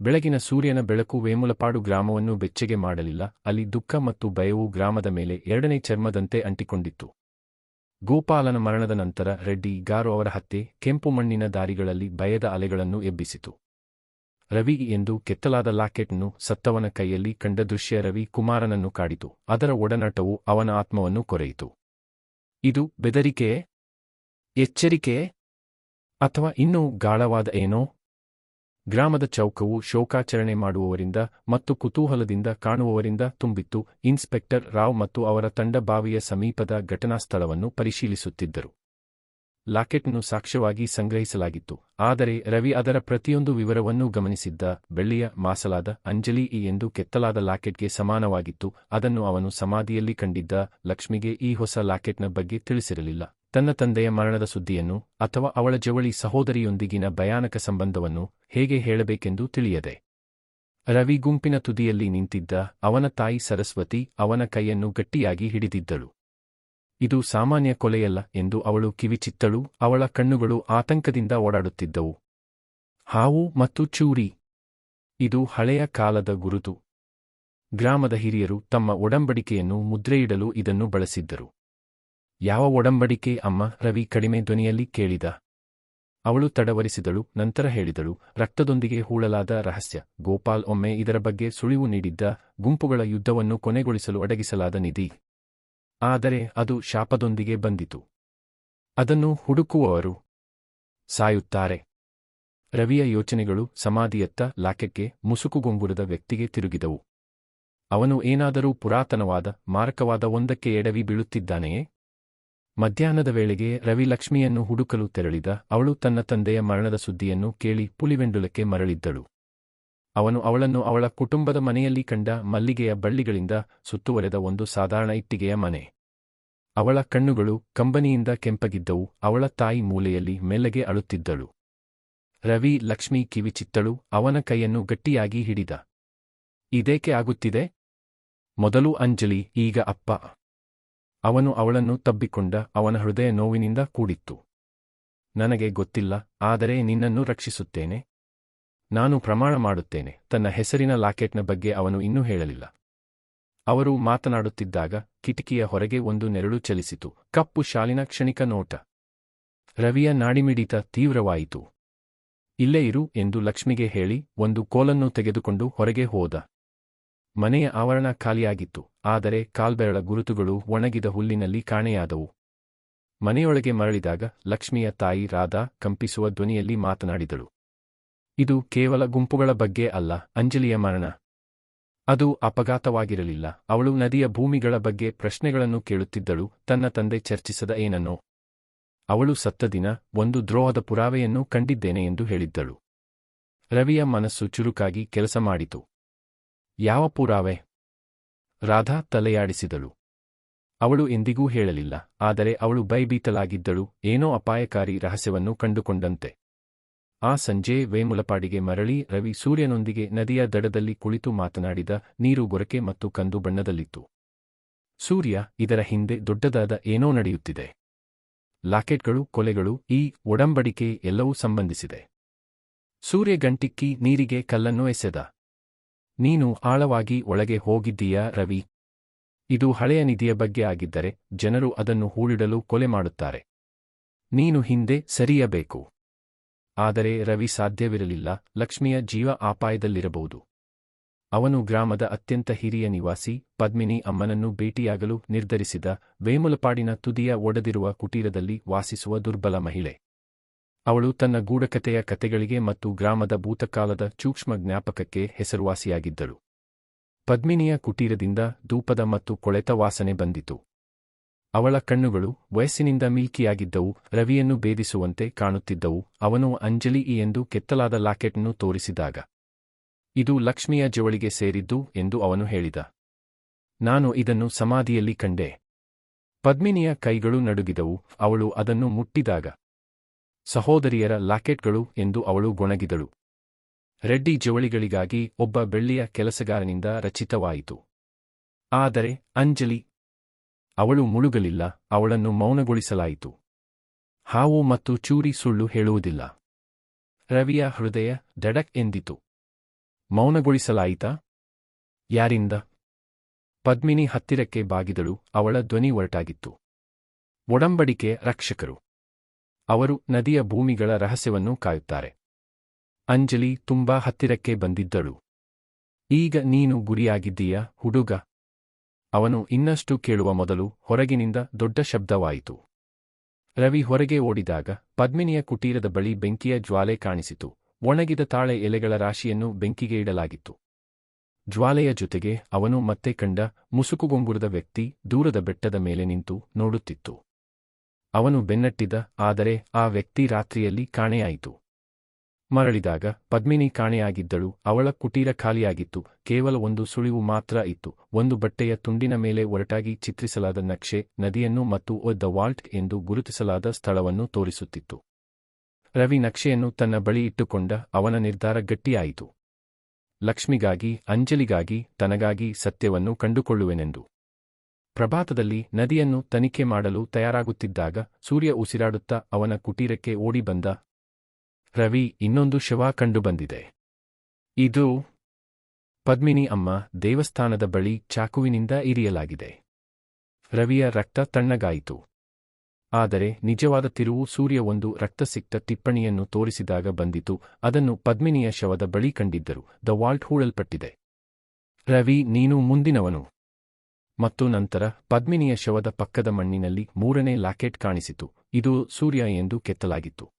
ಬೆಳಗಿನ ಸೂರ್ಯನ ಬೆಳಕು ವೇಮುಲಪಾಡು ಗ್ರಾಮವನ್ನು ಬೆಚ್ಚಗೆ ಮಾಡಲಿಲ್ಲ. ಅಲ್ಲಿ ದುಃಖ ಮತ್ತು ಭಯವು ಗ್ರಾಮದ ಮೇಲೆ ಎರಡನೇ ಚರ್ಮದಂತೆ ಅಂಟಿಕೊಂಡಿತ್ತು. ಗೋಪಾಲನ ಮರಣದ ನಂತರ ರೆಡ್ಡಿ ಗಾರು ಅವರ ಹತ್ಯೆ, ಕೆಂಪು ಮಣ್ಣಿನ ದಾರಿಗಳಲ್ಲಿ ಭಯದ ಅಲೆಗಳನ್ನು ಎಬ್ಬಿಸಿತು. ರವಿ ಎಂದು ಕೆತ್ತಲಾದ ಲಾಕೆಟ್ನು ಸತ್ತವನ ಕೈಯಲ್ಲಿ ಕಂಡ ದೃಶ್ಯ ರವಿ ಕುಮಾರನನ್ನು ಕಾಡಿತು. ಅದರ ಒಡನಾಟವು ಅವನ ಆತ್ಮವನ್ನು ಕೊರೆಯಿತು. ಇದು ಬೆದರಿಕೆಯೇ ಎಚ್ಚರಿಕೆಯೇ ಅಥವಾ ಇನ್ನೂ ಗಾಳವಾದ ಏನೋ? ಗ್ರಾಮದ ಚೌಕವು ಶೋಕಾಚರಣೆ ಮಾಡುವವರಿಂದ ಮತ್ತು ಕುತೂಹಲದಿಂದ ಕಾಣುವವರಿಂದ ತುಂಬಿತ್ತು. ಇನ್ಸ್ಪೆಕ್ಟರ್ ರಾವ್ ಮತ್ತು ಅವರ ತಂಡ ಬಾವಿಯ ಸಮೀಪದ ಘಟನಾ ಸ್ಥಳವನ್ನು ಪರಿಶೀಲಿಸುತ್ತಿದ್ದರು. ಲಾಕೆಟ್ನ್ನು ಸಾಕ್ಷ್ಯವಾಗಿ ಸಂಗ್ರಹಿಸಲಾಗಿತ್ತು. ಆದರೆ ರವಿ ಅದರ ಪ್ರತಿಯೊಂದು ವಿವರವನ್ನೂ ಗಮನಿಸಿದ್ದ ಬೆಳ್ಳಿಯ ಮಾಸಲಾದ ಅಂಜಲಿ ಇ ಎಂದು ಕೆತ್ತಲಾದ ಲಾಕೆಟ್ಗೆ ಸಮಾನವಾಗಿತ್ತು. ಅದನ್ನು ಅವನು ಸಮಾಧಿಯಲ್ಲಿ ಕಂಡಿದ್ದ ಲಕ್ಷ್ಮಿಗೆ ಈ ಹೊಸ ಲಾಕೆಟ್ನ ಬಗ್ಗೆ ತಿಳಿಸಿರಲಿಲ್ಲ. ತನ್ನ ತಂದೆಯ ಮರಣದ ಸುದ್ದಿಯನ್ನು ಅಥವಾ ಅವಳ ಜವಳಿ ಸಹೋದರಿಯೊಂದಿಗಿನ ಭಯಾನಕ ಸಂಬಂಧವನ್ನು ಹೇಗೆ ಹೇಳಬೇಕೆಂದು ತಿಳಿಯದೆ. ರವಿ ಗುಂಪಿನ ತುದಿಯಲ್ಲಿ ನಿಂತಿದ್ದ ಅವನ ತಾಯಿ ಸರಸ್ವತಿ ಅವನ ಕೈಯನ್ನು ಗಟ್ಟಿಯಾಗಿ ಹಿಡಿದಿದ್ದಳು. ಇದು ಸಾಮಾನ್ಯ ಕೊಲೆಯಲ್ಲ ಎಂದು ಅವಳು ಕಿವಿಚಿತ್ತಳು, ಅವಳ ಕಣ್ಣುಗಳು ಆತಂಕದಿಂದ ಓಡಾಡುತ್ತಿದ್ದವು. ಹಾವು ಮತ್ತು ಚೂರಿ. ಇದು ಹಳೆಯ ಕಾಲದ ಗುರುತು. ಗ್ರಾಮದ ಹಿರಿಯರು ತಮ್ಮ ಒಡಂಬಡಿಕೆಯನ್ನು ಮುದ್ರೆಯಿಡಲು ಇದನ್ನು ಬಳಸಿದ್ದರು. ಯಾವ ಒಡಂಬಡಿಕೆ ಅಮ್ಮ ರವಿ ಕಡಿಮೆ ಧ್ವನಿಯಲ್ಲಿ ಕೇಳಿದ? ಅವಳು ತಡವರಿಸಿದಳು, ನಂತರ ಹೇಳಿದಳು, ರಕ್ತದೊಂದಿಗೆ ಹೂಳಲಾದ ರಹಸ್ಯ, ಗೋಪಾಲ್ ಒಮ್ಮೆ ಇದರ ಬಗ್ಗೆ ಸುಳಿವು ನೀಡಿದ್ದ, ಗುಂಪುಗಳ ಯುದ್ಧವನ್ನು ಕೊನೆಗೊಳಿಸಲು ಅಡಗಿಸಲಾದ ನಿಧಿ. ಆದರೆ ಅದು ಶಾಪದೊಂದಿಗೆ ಬಂದಿತು. ಅದನ್ನು ಹುಡುಕುವವರು ಸಾಯುತ್ತಾರೆ. ರವಿಯ ಯೋಚನೆಗಳು ಸಮಾಧಿಯತ್ತ ಲಾಕೆಕ್ಕೆ ಮುಸುಕುಗೊಂಗುರದ ವ್ಯಕ್ತಿಗೆ ತಿರುಗಿದವು. ಅವನು ಏನಾದರೂ ಪುರಾತನವಾದ, ಮಾರಕವಾದ ಒಂದಕ್ಕೆ ಎಡವಿ ಬೀಳುತ್ತಿದ್ದಾನೆಯೇ? ಮಧ್ಯಾಹ್ನದ ವೇಳೆಗೆ ರವಿ ಲಕ್ಷ್ಮಿಯನ್ನು ಹುಡುಕಲು ತೆರಳಿದ ಅವಳು ತನ್ನ ತಂದೆಯ ಮರಣದ ಸುದ್ದಿಯನ್ನು ಕೇಳಿ ಪುಲಿವೆಂಡುಲಕ್ಕೆ ಮರಳಿದ್ದಳು. ಅವನು ಅವಳನ್ನು ಅವಳ ಕುಟುಂಬದ ಮನೆಯಲ್ಲಿ ಕಂಡ ಮಲ್ಲಿಗೆಯ ಬಳ್ಳಿಗಳಿಂದ ಸುತ್ತುವರೆದ ಒಂದು ಸಾಧಾರಣ ಇಟ್ಟಿಗೆಯ ಮನೆ. ಅವಳ ಕಣ್ಣುಗಳು ಕಂಬನಿಯಿಂದ ಕೆಂಪಗಿದ್ದವು, ಅವಳ ತಾಯಿ ಮೂಲೆಯಲ್ಲಿ ಮೆಲ್ಲಗೆ ಅಳುತ್ತಿದ್ದಳು. ರವಿ ಲಕ್ಷ್ಮಿ ಕಿವಿಚಿತ್ತಳು ಅವನ ಕೈಯನ್ನು ಗಟ್ಟಿಯಾಗಿ ಹಿಡಿದ. ಇದೇಕೆ ಆಗುತ್ತಿದೆ? ಮೊದಲು ಅಂಜಲಿ, ಈಗ ಅಪ್ಪ. ಅವನು ಅವಳನ್ನು ತಬ್ಬಿಕೊಂಡ ಅವನ ಹೃದಯ ನೋವಿನಿಂದ ಕೂಡಿತ್ತು. ನನಗೆ ಗೊತ್ತಿಲ್ಲ, ಆದರೆ ನಿನ್ನನ್ನು ರಕ್ಷಿಸುತ್ತೇನೆ. ನಾನು ಪ್ರಮಾಣ ಮಾಡುತ್ತೇನೆ, ತನ್ನ ಹೆಸರಿನ ಲಾಕೆಟ್ನ ಬಗ್ಗೆ ಅವನು ಇನ್ನೂ ಹೇಳಲಿಲ್ಲ. ಅವರು ಮಾತನಾಡುತ್ತಿದ್ದಾಗ ಕಿಟಕಿಯ ಹೊರಗೆ ಒಂದು ನೆರಳು ಚಲಿಸಿತು, ಕಪ್ಪು ಶಾಲಿನ ಕ್ಷಣಿಕ ನೋಟ. ರವಿಯ ನಾಡಿಮಿಡಿತ ತೀವ್ರವಾಯಿತು. ಇಲ್ಲೇ ಇರು ಎಂದು ಲಕ್ಷ್ಮಿಗೆ ಹೇಳಿ ಒಂದು ಕೋಲನ್ನು ತೆಗೆದುಕೊಂಡು ಹೊರಗೆ ಹೋದ. ಮನೆಯ ಆವರಣ ಖಾಲಿಯಾಗಿತ್ತು, ಆದರೆ ಕಾಲ್ಬೆರಳ ಗುರುತುಗಳು ಒಣಗಿದ ಹುಲ್ಲಿನಲ್ಲಿ ಕಾಣೆಯಾದವು. ಮನೆಯೊಳಗೆ ಮರಳಿದಾಗ ಲಕ್ಷ್ಮಿಯ ತಾಯಿ ರಾಧಾ ಕಂಪಿಸುವ ಧ್ವನಿಯಲ್ಲಿ ಮಾತನಾಡಿದಳು. ಇದು ಕೇವಲ ಗುಂಪುಗಳ ಬಗ್ಗೆ ಅಲ್ಲ, ಅಂಜಲಿಯ ಮರಣ. ಅದು ಅಪಘಾತವಾಗಿರಲಿಲ್ಲ, ಅವಳು ನದಿಯ ಭೂಮಿಗಳ ಬಗ್ಗೆ ಪ್ರಶ್ನೆಗಳನ್ನು ಕೇಳುತ್ತಿದ್ದಳು, ತನ್ನ ತಂದೆ ಚರ್ಚಿಸದ ಏನನ್ನೋ. ಅವಳು ಸತ್ತ ದಿನ ಒಂದು ದ್ರೋಹದ ಪುರಾವೆಯನ್ನು ಕಂಡಿದ್ದೇನೆ ಎಂದು ಹೇಳಿದ್ದಳು. ರವಿಯ ಮನಸ್ಸು ಚುರುಕಾಗಿ ಕೆಲಸ ಮಾಡಿತು. ಯಾವ ಪುರಾವೆ? ರಾಧಾ ತಲೆಯಾಡಿಸಿದಳು. ಅವಳು ಎಂದಿಗೂ ಹೇಳಲಿಲ್ಲ, ಆದರೆ ಅವಳು ಬೈಬೀತಲಾಗಿದ್ದಳು ಏನೋ ಅಪಾಯಕಾರಿ ರಹಸ್ಯವನ್ನು ಕಂಡುಕೊಂಡಂತೆ. ಆ ಸಂಜೆ ವೇಮುಲಪಾಡಿಗೆ ಮರಳಿ ರವಿ ಸೂರ್ಯನೊಂದಿಗೆ ನದಿಯ ದಡದಲ್ಲಿ ಕುಳಿತು ಮಾತನಾಡಿದ ನೀರು ಗೊರಕೆ ಮತ್ತು ಕಂದು ಬಣ್ಣದಲ್ಲಿತ್ತು. ಸೂರ್ಯ, ಇದರ ಹಿಂದೆ ದೊಡ್ಡದಾದ ಏನೋ ನಡೆಯುತ್ತಿದೆ. ಲಾಕೆಟ್ಗಳು, ಕೊಲೆಗಳು, ಈ ಒಡಂಬಡಿಕೆ ಎಲ್ಲವೂ ಸಂಬಂಧಿಸಿದೆ. ಸೂರ್ಯ ಗಂಟಿಕ್ಕಿ ನೀರಿಗೆ ಕಲ್ಲನ್ನು ಎಸೆದ. ನೀನು ಆಳವಾಗಿ ಒಳಗೆ ಹೋಗಿದ್ದೀಯಾ, ರವಿ? ಇದು ಹಳೆಯ ನಿಧಿಯ ಬಗ್ಗೆ ಆಗಿದ್ದರೆ ಜನರು ಅದನ್ನು ಹೂಳಿಡಲು ಕೊಲೆ ಮಾಡುತ್ತಾರೆ. ನೀನು ಹಿಂದೆ ಸರಿಯಬೇಕು. ಆದರೆ ರವಿ ಸಾಧ್ಯವಿರಲಿಲ್ಲ, ಲಕ್ಷ್ಮಿಯ ಜೀವ ಅಪಾಯದಲ್ಲಿರಬಹುದು. ಅವನು ಗ್ರಾಮದ ಅತ್ಯಂತ ಹಿರಿಯ ನಿವಾಸಿ, ಪದ್ಮಿನಿ ಅಮ್ಮನನ್ನು ಭೇಟಿಯಾಗಲು ನಿರ್ಧರಿಸಿದ, ವೇಮುಲಪಾಡಿನ ತುದಿಯ ಒಡೆದಿರುವ ಕುಟೀರದಲ್ಲಿ ವಾಸಿಸುವ ದುರ್ಬಲ ಮಹಿಳೆ. ಅವಳು ತನ್ನ ಗೂಢಕತೆಯ ಕತೆಗಳಿಗೆ ಮತ್ತು ಗ್ರಾಮದ ಭೂತಕಾಲದ ಸೂಕ್ಷ್ಮ ಜ್ಞಾಪಕಕ್ಕೆ ಹೆಸರುವಾಸಿಯಾಗಿದ್ದಳು. ಪದ್ಮಿನಿಯ ಕುಟೀರದಿಂದ ಧೂಪದ ಮತ್ತು ಕೊಳೆತ ವಾಸನೆ ಬಂದಿತು. ಅವಳ ಕಣ್ಣುಗಳು ವಯಸ್ಸಿನಿಂದ ಮಿಲ್ಕಿಯಾಗಿದ್ದವು, ರವಿಯನ್ನು ಭೇದಿಸುವಂತೆ ಕಾಣುತ್ತಿದ್ದವು, ಅವನು ಅಂಜಲಿ ಈ ಎಂದು ಕೆತ್ತಲಾದ ಲಾಕೆಟ್ನ್ನು ತೋರಿಸಿದಾಗ. ಇದು ಲಕ್ಷ್ಮಿಯ ಜವಳಿಗೆ ಸೇರಿದ್ದು ಎಂದು ಅವನು ಹೇಳಿದ. ನಾನು ಇದನ್ನು ಸಮಾಧಿಯಲ್ಲಿ ಕಂಡೆ. ಪದ್ಮಿನಿಯ ಕೈಗಳು ನಡುಗಿದವು, ಅವಳು ಅದನ್ನು ಮುಟ್ಟಿದಾಗ. ಸಹೋದರಿಯರ ಲಾಕೆಟ್ಗಳು ಎಂದು ಅವಳು ಗೊಣಗಿದಳು. ರೆಡ್ಡಿ ಜವಳಿಗಳಿಗಾಗಿ ಒಬ್ಬ ಬೆಳ್ಳಿಯ ಕೆಲಸಗಾರನಿಂದ ರಚಿತವಾಯಿತು. ಆದರೆ ಅಂಜಲಿ ಅವಳು ಮುಳುಗಲಿಲ್ಲ, ಅವಳನ್ನು ಮೌನಗೊಳಿಸಲಾಯಿತು. ಹಾವು ಮತ್ತು ಚೂರಿ ಸುಳ್ಳು ಹೇಳುವುದಿಲ್ಲ. ರವಿಯ ಹೃದಯ ದಡಕ್ ಎಂದಿತು. ಮೌನಗೊಳಿಸಲಾಯಿತಾ? ಯಾರಿಂದ? ಪದ್ಮಿನಿ ಹತ್ತಿರಕ್ಕೆ ಬಾಗಿದಳು, ಅವಳ ಧ್ವನಿ ಒರಟಾಗಿತ್ತು. ಒಡಂಬಡಿಕೆ ರಕ್ಷಕರು. ಅವರು ನದಿಯ ಭೂಮಿಗಳ ರಹಸ್ಯವನ್ನು ಕಾಯುತ್ತಾರೆ. ಅಂಜಲಿ ತುಂಬಾ ಹತ್ತಿರಕ್ಕೆ ಬಂದಿದ್ದಳು. ಈಗ ನೀನು ಗುರಿಯಾಗಿದ್ದೀಯ, ಹುಡುಗ? ಅವನು ಇನ್ನಷ್ಟು ಕೇಳುವ ಮೊದಲು ಹೊರಗಿನಿಂದ ದೊಡ್ಡ ಶಬ್ದವಾಯಿತು. ರವಿ ಹೊರಗೆ ಓಡಿದಾಗ ಪದ್ಮಿನಿಯ ಕುಟೀರದ ಬಳಿ ಬೆಂಕಿಯ ಜ್ವಾಲೆ ಕಾಣಿಸಿತು. ಒಣಗಿದ ತಾಳೆ ಎಲೆಗಳ ರಾಶಿಯನ್ನು ಬೆಂಕಿಗೆ ಇಡಲಾಗಿತ್ತು. ಜ್ವಾಲೆಯ ಜೊತೆಗೆ ಅವನು ಮತ್ತೆ ಕಂಡ ಮುಸುಕುಗೊಂಗುರದ ವ್ಯಕ್ತಿ ದೂರದ ಬೆಟ್ಟದ ಮೇಲೆ ನಿಂತು ನೋಡುತ್ತಿತ್ತು. ಅವನು ಬೆನ್ನಟ್ಟಿದ, ಆದರೆ ಆ ವ್ಯಕ್ತಿ ರಾತ್ರಿಯಲ್ಲಿ ಕಾಣೆಯಾಯಿತು. ಮರಳಿದಾಗ ಪದ್ಮಿನಿ ಕಾಣೆಯಾಗಿದ್ದಳು, ಅವಳ ಕುಟೀರ ಖಾಲಿಯಾಗಿತ್ತು, ಕೇವಲ ಒಂದು ಸುಳಿವು ಮಾತ್ರ ಇತ್ತು, ಒಂದು ಬಟ್ಟೆಯ ತುಂಡಿನ ಮೇಲೆ ಒರಟಾಗಿ ಚಿತ್ರಿಸಲಾದ ನಕ್ಷೆ, ನದಿಯನ್ನು ಮತ್ತು ಒದ್ದ ವಾಲ್ಟ್ ಎಂದು ಗುರುತಿಸಲಾದ ಸ್ಥಳವನ್ನು ತೋರಿಸುತ್ತಿತ್ತು. ರವಿ ನಕ್ಷೆಯನ್ನು ತನ್ನ ಬಳಿ ಇಟ್ಟುಕೊಂಡ ಅವನ ನಿರ್ಧಾರ ಗಟ್ಟಿಯಾಯಿತು. ಲಕ್ಷ್ಮಿಗಾಗಿ, ಅಂಜಲಿಗಾಗಿ, ತನಗಾಗಿ ಸತ್ಯವನ್ನು ಕಂಡುಕೊಳ್ಳುವೆನೆಂದು. ಪ್ರಭಾತದಲ್ಲಿ ನದಿಯನ್ನು ತನಿಖೆ ಮಾಡಲು ತಯಾರಾಗುತ್ತಿದ್ದಾಗ ಸೂರ್ಯ ಉಸಿರಾಡುತ್ತಾ ಅವನ ಕುಟೀರಕ್ಕೆ ಓಡಿ ಬಂದ ರವಿ ಇನ್ನೊಂದು ಶವ ಕಂಡುಬಂದಿದೆ ಇದು ಪದ್ಮಿನಿ ಅಮ್ಮ ದೇವಸ್ಥಾನದ ಬಳಿ ಚಾಕುವಿನಿಂದ ಇರಿಯಲಾಗಿದೆ. ರವಿಯ ರಕ್ತ ತಣ್ಣಗಾಯಿತು. ಆದರೆ ನಿಜವಾದ ತಿರುವು ಸೂರ್ಯ ಒಂದು ರಕ್ತಸಿಕ್ತ ಟಿಪ್ಪಣಿಯನ್ನು ತೋರಿಸಿದಾಗ ಬಂದಿತು. ಅದನ್ನು ಪದ್ಮಿನಿಯ ಶವದ ಬಳಿ ಕಂಡಿದ್ದರು. The Walt ಹೂಳಲ್ಪಟ್ಟಿದೆ. ರವಿ, ನೀನು ಮುಂದಿನವನು. ಮತ್ತು ನಂತರ ಪದ್ಮಿನಿಯ ಶವದ ಪಕ್ಕದ ಮಣ್ಣಿನಲ್ಲಿ ಮೂರನೇ ಲಾಕೆಟ್ ಕಾಣಿಸಿತು. ಇದು ಸೂರ್ಯ ಎಂದು ಕೆತ್ತಲಾಗಿತ್ತು.